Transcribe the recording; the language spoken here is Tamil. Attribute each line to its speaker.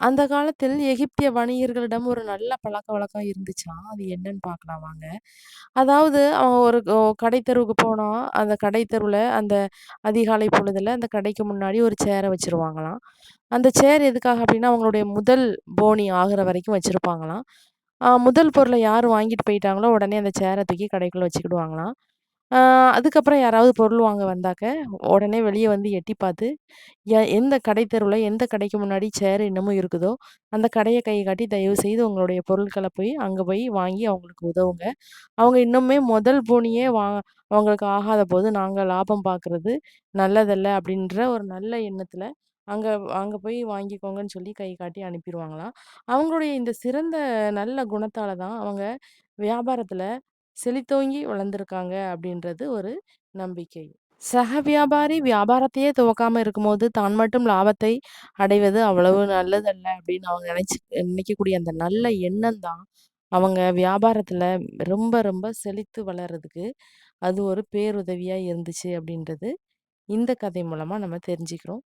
Speaker 1: அந்த காலத்தில் எகிப்திய வணிகர்களிடம் ஒரு நல்ல பழக்க வழக்கம் இருந்துச்சாம். அது என்னன்னு பார்க்கலாம் வாங்க. அதாவது அவங்க ஒரு ஒ கடை தெருவுக்கு போனா, அந்த கடை தெருவுல அந்த அதிகாலை பொழுதுல அந்த கடைக்கு முன்னாடி ஒரு சேர வச்சுருவாங்களாம். அந்த சேர் எதுக்காக அப்டின்னா, அவங்களுடைய முதல் போனி ஆகுற வரைக்கும் வச்சிருப்பாங்களாம். அ முதல் பொருள யார் வாங்கிட்டு போயிட்டாங்களோ, உடனே அந்த சேர தூக்கி கடைக்குள்ள வச்சுக்கிடுவாங்களாம். அதுக்கப்புறம் யாராவது பொருள் வாங்க வந்தாக்க, உடனே வெளிய வந்து எட்டி பார்த்து, எ எந்த கடை தெருவுல, எந்த கடைக்கு முன்னாடி சேர் இன்னமும் இருக்குதோ, அந்த கடைய கை காட்டி, "தயவுசெய்து உங்களுடைய பொருட்கள போய் அங்க போய் வாங்கி அவங்களுக்கு உதவுங்க. அவங்க இன்னுமே முதல் போனியே வா அவங்களுக்கு ஆகாதபோது நாங்க லாபம் பார்க்குறது நல்லதல்ல." அப்படின்ற ஒரு நல்ல எண்ணத்துல, அங்க அங்க போய் வாங்கிக்கோங்கன்னு சொல்லி கை காட்டி அனுப்பிருவாங்களாம். அவங்களுடைய இந்த சிறந்த நல்ல குணத்தால தான் அவங்க வியாபாரத்துல செழித்தோங்கி வளர்ந்துருக்காங்க அப்படின்றது ஒரு நம்பிக்கை. சக வியாபாரி வியாபாரத்தையே துவக்காம இருக்கும்போது, தான் மட்டும் லாபத்தை அடைவது அவ்வளவு நல்லதல்ல அப்படின்னு அவங்க நெனச்சு நினைக்கக்கூடிய அந்த நல்ல எண்ணம் தான், அவங்க வியாபாரத்துல ரொம்ப ரொம்ப செழித்து வளர்றதுக்கு, அது ஒரு பேருதவியா இருந்துச்சு அப்படின்றது, இந்த கதை மூலமா நம்ம தெரிஞ்சுக்கிறோம்.